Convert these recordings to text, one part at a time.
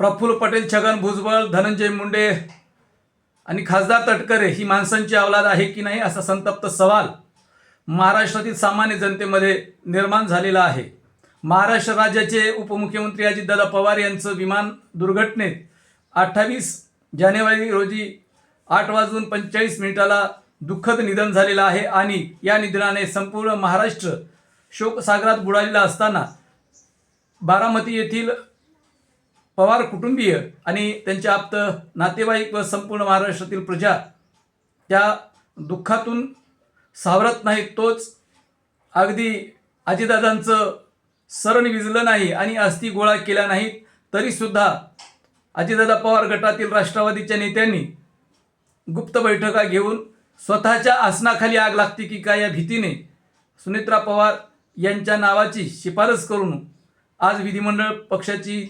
प्रफुल्ल पटेल छगन भुजबळ धनंजय मुंडे आणि खासदार तटकरे ही माणसांची अवलाद आहे की नाही असा संतप्त सवाल महाराष्ट्रातील सामान्य जनतेमध्ये निर्माण झालेला आहे. महाराष्ट्र राज्याचे उपमुख्यमंत्री अजितदादा पवार यांचं विमान दुर्घटनेत अठ्ठावीस जानेवारी रोजी आठ वाजून पंचेचाळीस मिनिटाला दुःखद निधन झालेलं आहे आणि या निधनाने संपूर्ण महाराष्ट्र शोकसागरात बुडालेला असताना बारामती येथील पवार कुटुंबीय आणि त्यांचे आप्त नातेवाईक व संपूर्ण महाराष्ट्रातील प्रजा त्या दुःखातून सावरत नाही तोच अगदी आजीदादांचं सरण विजलं नाही आणि अस्थि गोळा केल्या नाहीत तरीसुद्धा अजितदादा पवार गटातील राष्ट्रवादीच्या नेत्यांनी गुप्त बैठका घेऊन स्वतःच्या आसनाखाली आग लागते की काय या भीतीने सुनेत्रा पवार यांच्या नावाची शिफारस करून आज विधिमंडळ पक्षाची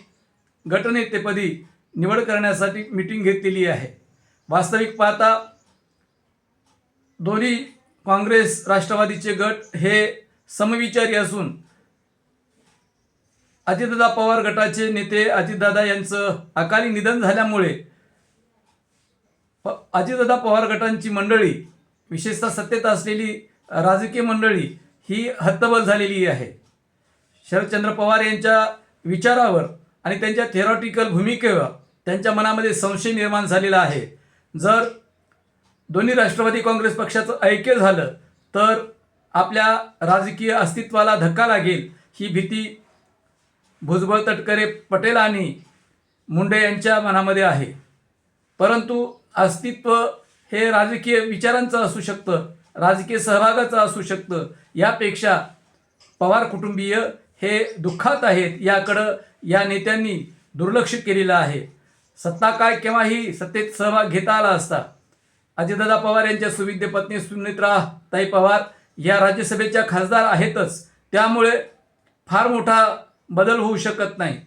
गटनेतेपदी निवड करण्यासाठी मिटिंग घेतलेली आहे. वास्तविक पाहता दोन्ही काँग्रेस राष्ट्रवादीचे गट हे समविचारी असून अजितदादा पवार गटाचे नेते अजितदादा यांचं अकाली निधन झाल्यामुळे प- अजितदादा पवार गटांची मंडळी विशेषतः सत्तेत असलेली राजकीय मंडळी ही हद्दबल झालेली आहे. शरदचंद्र पवार यांच्या विचारावर आणि त्यांच्या थेरॉटिकल भूमिकेवर त्यांच्या मनामध्ये संशय निर्माण झालेला आहे. जर दोन्ही राष्ट्रवादी काँग्रेस पक्षाचं ऐक्य झालं तर आपल्या राजकीय अस्तित्वाला धक्का लागेल. ही भीती भुजबळ तटकरे पटेल आणि मुंडे यांच्या मनामध्ये आहे. परंतु अस्तित्व हे राजकीय विचारांचं असू शकतं राजकीय सहभागाचं असू शकतं. यापेक्षा पवार कुटुंबीय हे दुःखात आहेत याकडं या नेत्यांनी दुर्लक्ष केलेलं आहे. सत्ता काय केव्हाही सत्तेत सहभाग घेता आला असता. अजितदादा पवार यांच्या सुविद्य पत्नी सुमित्रा ताई पवार या राज्यसभेच्या खासदार आहेतच. त्यामुळे फार मोठा बदल होऊ शकत नाही.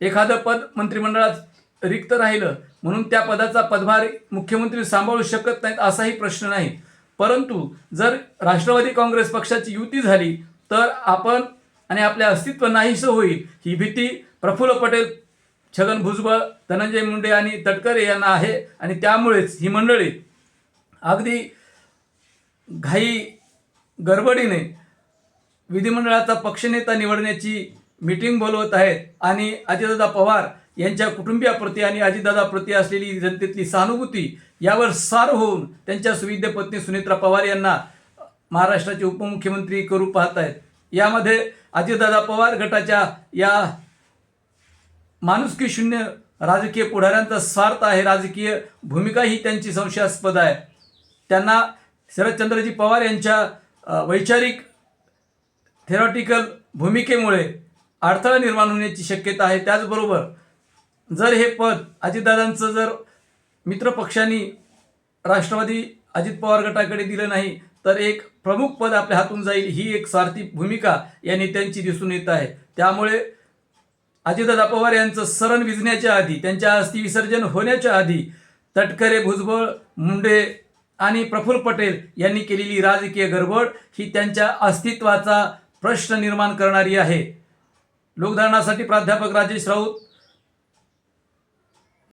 एखादं पद मंत्रिमंडळात रिक्त राहिलं म्हणून त्या पदाचा पदभार मुख्यमंत्री सांभाळू शकत नाहीत असाही प्रश्न नाही. परंतु जर राष्ट्रवादी काँग्रेस पक्षाची युती झाली तर आपण आणि आपले अस्तित्व नाहीसं होईल. ही भीती प्रफुल्ल पटेल छगन भुजबळ धनंजय मुंडे आणि तटकरे यांना आहे आणि त्यामुळेच ही मंडळी अगदी घाई गडबडीने विधिमंडळाचा पक्षनेता निवडण्याची मीटिंग बोलवत आहेत आणि अजितदादा पवार यांच्या कुटुंबियाप्रती आणि अजितदादाप्रती असलेली जनतेतली सहानुभूती यावर सार होऊन त्यांच्या सुविद्य पत्नी सुनेत्रा पवार यांना महाराष्ट्राचे उपमुख्यमंत्री करू पाहत आहेत. यामध्ये अजितदादा पवार गटाच्या या माणुसकी शून्य राजकीय पुढाऱ्यांचा स्वार्थ आहे. राजकीय भूमिका ही त्यांची संशयास्पद आहे. त्यांना शरदचंद्रजी पवार यांच्या वैचारिक थेरॉटिकल भूमिकेमुळे अडथळा निर्माण होण्याची शक्यता आहे. त्याचबरोबर जर हे पद अजितदादांचं जर मित्रपक्षांनी राष्ट्रवादी अजित पवार गटाकडे दिलं नाही तर एक प्रमुख पद आपल्या हातून जाईल ही एक स्वार्थी भूमिका या नेत्यांची दिसून येत आहे. त्यामुळे अजितदादा पवार यांचं सरण विजण्याच्या आधी त्यांच्या अस्थि विसर्जन होण्याच्या आधी तटकरे भुजबळ मुंडे आणि प्रफुल्ल पटेल यांनी केलेली राजकीय गडबड ही त्यांच्या अस्तित्वाचा प्रश्न निर्माण करणारी आहे. लोकधारणासाठी प्राध्यापक राजेश राऊत